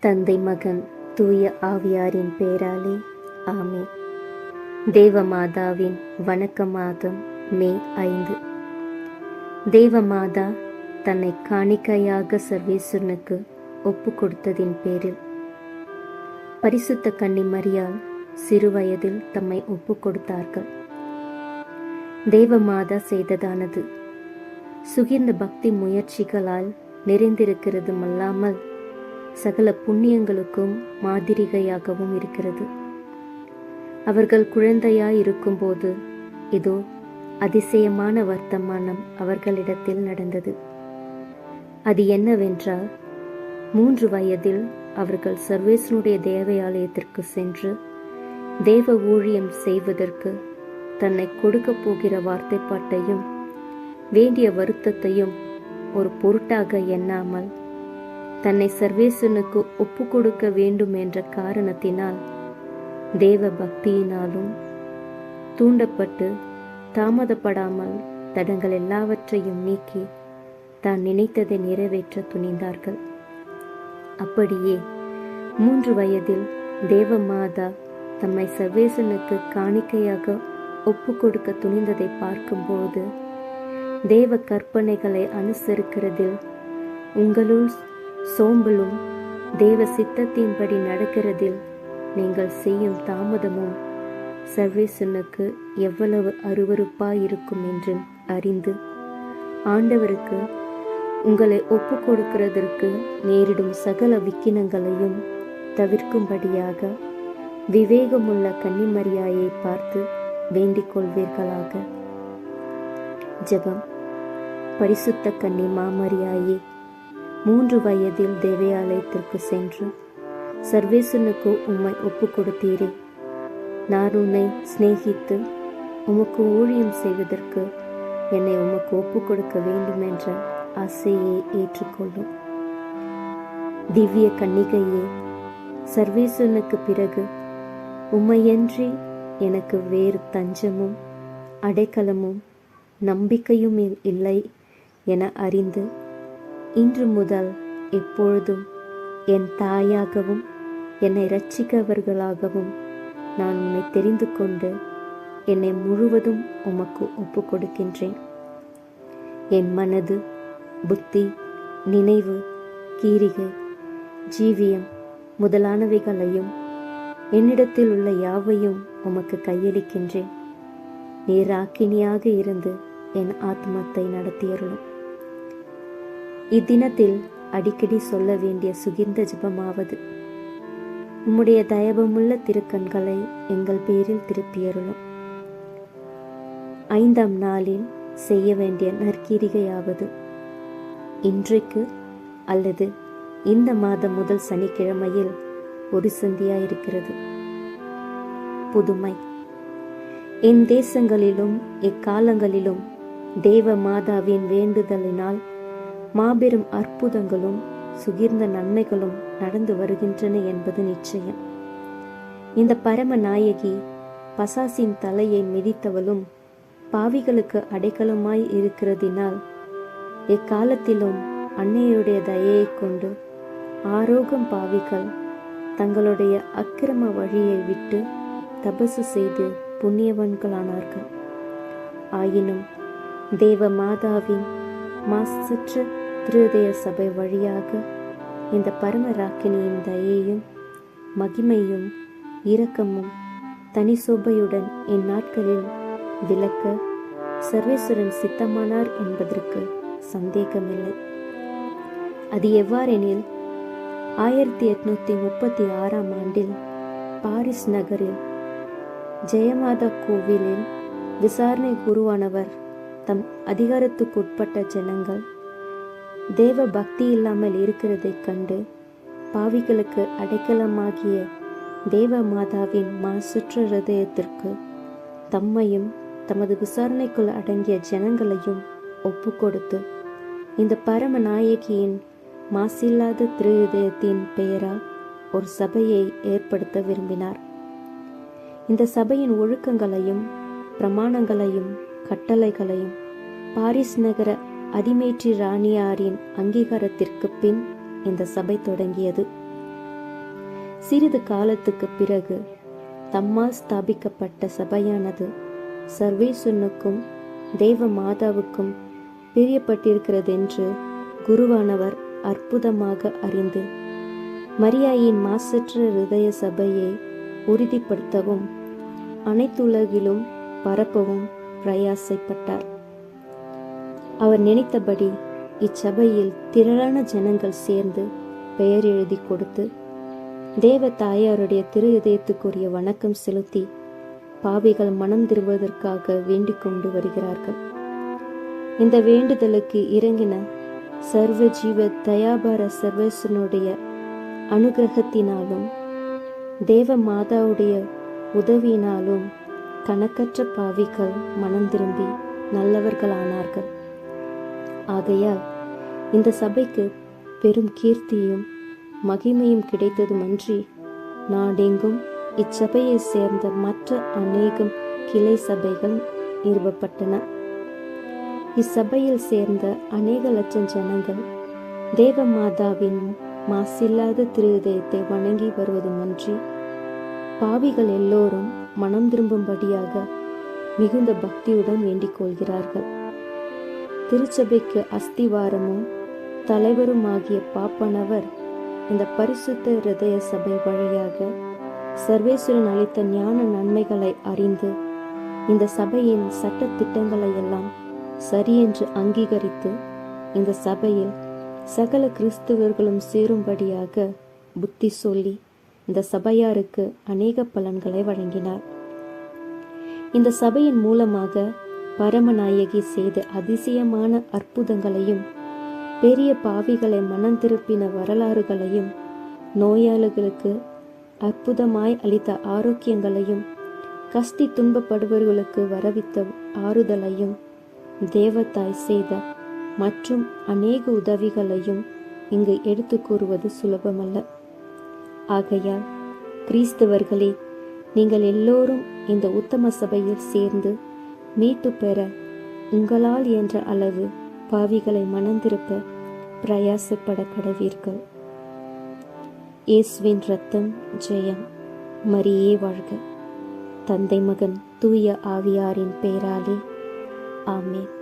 தந்தை மகன் தூய ஆவியாரின் பேராலே ஆமே தேவமாதாவின் வணக்க மாதம் மே ஐந்து. தேவமாதா தன்னை காணிக்கையாக சர்வேஸ்வரனுக்கு ஒப்பு கொடுத்ததின் பேரில். பரிசுத்த கன்னி மரியால் சிறுவயதில் தம்மை ஒப்பு கொடுத்தார்கள் தேவமாதா செய்ததானது. சுகிர்ந்த பக்தி முயற்சிகளால் நிறைந்திருக்கிறதுமல்லாமல் சகல புண்ணியங்களுக்கும் மாதிரிகையாகவும் இருக்கிறது. அவர்கள் குழந்தையாய் இருக்கும்போது இதோ அதிசயமான வர்த்தமானம் அவர்களிடத்தில் நடந்தது. அது என்னவென்றால் மூன்று வயதில் அவர்கள் சர்வேசனுடைய தேவாலயத்திற்கு சென்று தேவ ஊழியம் செய்வதற்கு தன்னை கொடுக்கப் போகிற வார்த்தைப்பாட்டையும் வேண்டிய வருத்தத்தையும் ஒரு பொருட்டாக எண்ணாமல் தன்னை சர்வேசனுக்கு ஒப்பு கொடுக்க வேண்டும் என்ற காரணத்தினால் தேவ பக்தியினாலும் தூண்டப்பட்டு தாமதப்படாமல் தடங்கள் எல்லாவற்றையும் நீக்கி தான் நினைத்ததை நிறைவேற்ற துணிந்தார்கள். அப்படியே மூன்று வயதில் தேவ மாதா தம்மை சர்வேசனுக்கு காணிக்கையாக ஒப்பு கொடுக்க துணிந்ததை பார்க்கும்போது தேவ கற்பனைகளை அனுசரிக்கிறதில் உங்களுள் சோம்பலும் தேவ சித்தத்தின்படி நடக்கிறதில் நீங்கள் செய்யும் தாமதமும் சர்வேசனுக்கு எவ்வளவு அருவருப்பாயிருக்கும் என்று அறிந்து ஆண்டவருக்கு உங்களை ஒப்பு கொடுக்கிறதற்கு நேரிடும் சகல விக்கினங்களையும் தவிர்க்கும்படியாக விவேகமுள்ள கன்னிமரியாயை பார்த்து வேண்டிக் கொள்வீர்களாக ஜபம். பரிசுத்த கன்னி மாமரியாயே மூன்று வயதில் தேவாலயத்திற்கு சென்று சர்வேசனுக்கு உம்மை ஒப்பு கொடுத்தீரே. நான் உன்னை சிநேகித்து உமக்கு ஊழியம் செய்வதற்கு என்னை உமக்கு ஒப்பு கொடுக்க வேண்டும் என்ற ஆசையை ஏற்றுக்கொள்ளும். திவ்ய கன்னிகையே சர்வேசனுக்கு பிறகு உம்மையன்றி எனக்கு வேறு தஞ்சமும் அடைக்கலமும் நம்பிக்கையும் இல்லை என அறிந்து இன்று முதல் எப்பொழுதும் என் தாயாகவும் என்னை இரட்சிக்கவர்களாகவும் நான் உன்னை தெரிந்து கொண்டு என்னை முழுவதும் உமக்கு ஒப்பு கொடுக்கின்றேன் என் மனது புத்தி நினைவு கீரிகை ஜீவியம் முதலானவைகளையும் என்னிடத்தில் உள்ள யாவையும் உமக்கு கையளிக்கின்றேன். நீர் ஆக்கினியாக இருந்து என் ஆத்மத்தை நடத்தியருளும். இத்தினத்தில் அடிக்கடி சொல்ல வேண்டிய சுகிர்ந்த ஜபமாவது. உம்முடைய தயபமுள்ள திருக்கண்களை எங்கள் பேரில் திருப்பியருளும் ஐந்தாம் நாளில் செய்ய வேண்டிய நற்கீரிகையாவது இன்றைக்கு அல்லது இந்த மாதம் முதல் சனிக்கிழமையில் ஒரு சந்தியாயிருக்கிறது புதுமை. என் தேசங்களிலும் எக்காலங்களிலும் தேவ மாதாவின் வேண்டுதலினால் மாபெரும் அற்புதங்களும் சுகிர்ந்த நன்மைகளும் நடந்து வருகின்றன என்பது நிச்சயம். இந்த பரம நாயகி பசாசின் தலையை மிதித்தவளும் பாவிகளுக்கு அடைக்கலமாய் இருக்கிறதினால் எக்காலத்திலும் அன்னையுடைய தயையை கொண்டு ஆரோகம் பாவிகள் தங்களுடைய அக்கிரம வழியை விட்டு தபசு செய்து புண்ணியவன்களானார்கள். ஆயினும் தேவ மாதாவின் மாசற்ற திருதய சபை வழியாக இந்த பரம ராக்கினியின் தயையும் மகிமையும் இரக்கமும் தனி சோபையுடன் இந்நாட்களில் விளக்க சர்வேஸ்வரன் சித்தமானார் என்பதற்கு சந்தேகமில்லை. அது எவ்வாறெனில் ஆயிரத்தி எட்நூத்தி முப்பத்தி ஆறாம் ஆண்டில் பாரிஸ் நகரில் ஜெயமாதா கோவிலில் விசாரணை குருவானவர் தம் அதிகாரத்துக்குட்பட்ட ஜனங்கள் தேவ பக்தி இல்லாமல் இருக்கிறதைக் கண்டு பாவிகளுக்கு அடைக்கலமாகிய தேவ மாதாவின் மாசுற்ற ஹிருதயத்திற்கு தம்மையும் தமது விசாரணைக்குள் அடங்கிய ஜனங்களையும் ஒப்பு கொடுத்து இந்த பரம நாயகியின் மாசில்லாத திருதயத்தின் பெயரால் ஒரு சபையை ஏற்படுத்த விரும்பினார். இந்த சபையின் ஒழுக்கங்களையும் பிரமாணங்களையும் கட்டளைகளையும் பாரிஸ் நகர அதிமேற்றி ராணியாரின் அங்கீகாரத்திற்கு பின் இந்த சபை தொடங்கியது. சிறிது காலத்துக்கு பிறகு தம்மால் ஸ்தாபிக்கப்பட்ட சபையானது சர்வேசுனுக்கும் தேவ மாதாவுக்கும் பிரியப்பட்டிருக்கிறதென்று குருவானவர் அற்புதமாக அறிந்து மரியாயின் மாசற்ற இருதய சபையை உறுதிப்படுத்தவும் அனைத்துலகிலும் பரப்பவும் பிரயாசைப்பட்டார். அவர் நினைத்தபடி இச்சபையில் திரளான ஜனங்கள் சேர்ந்து பெயர் எழுதி கொடுத்து தேவ தாயாருடைய திரு இதயத்துக்குரிய வணக்கம் செலுத்தி பாவிகள் மனம் திருவதற்காக வேண்டிக் கொண்டு வருகிறார்கள். இந்த வேண்டுதலுக்கு இறங்கின சர்வ ஜீவ தயாபார சர்வேசனுடைய அனுகிரகத்தினாலும் தேவ மாதாவுடைய உதவியினாலும் கணக்கற்ற பாவிகள் மனம் திரும்பி நல்லவர்களானார்கள். ஆகையால் இந்த சபைக்கு பெரும் கீர்த்தியும் மகிமையும் கிடைத்ததுமன்றி நாடெங்கும் இச்சபையை சேர்ந்த மற்ற அநேகம் கிளை சபைகள் நிறுவப்பட்டன. இச்சபையில் சேர்ந்த அநேக லட்சம் ஜனங்கள் தேவ மாதாவின் மாசில்லாத திருதயத்தை வணங்கி வருவதுமன்றி பாவிகள் எல்லோரும் மனம் திரும்பும்படியாக மிகுந்த பக்தியுடன் வேண்டிக் கொள்கிறார்கள் திருச்சபைக்கு அஸ்திவாரமும் தலைவருமாகிய பாப்பனவர் இந்த பரிசுத்த இருதய சபை வழியாக சர்வேஸ்வரன் அளித்த ஞான நன்மைகளை அறிந்து இந்த சபையின் சட்ட திட்டங்களை எல்லாம் சரியென்று அங்கீகரித்து இந்த சபையில் சகல கிறிஸ்துவர்களும் சேரும்படியாக புத்தி சொல்லி இந்த சபையாருக்கு அநேக பலன்களை வழங்கினார். இந்த சபையின் மூலமாக பரமநாயகி செய்த அதிசயமான அற்புதங்களையும் பெரிய பாவிகளை மனம் திருப்பின வரலாறுகளையும் நோயாளிகளுக்கு அற்புதமாய் அளித்த ஆரோக்கியங்களையும் கஷ்டி துன்பப்படுபவர்களுக்கு வரவித்த ஆறுதலையும் தேவத்தாய் செய்த மற்றும் அநேக உதவிகளையும் இங்கு எடுத்து கூறுவது சுலபமல்ல. ஆகையால் கிறிஸ்தவர்களே நீங்கள் எல்லோரும் இந்த உத்தம சபையில் சேர்ந்து மீட்டு பெற உங்களால் என்ற அளவு பாவிகளை மணந்திருப்ப பிரயாசப்பட கடவீர்கள். இயேசுவின் ரத்தம் ஜெயம். மரியே வாழ்க. தந்தை மகன் தூய ஆவியாரின் பெயராலே ஆமேன்.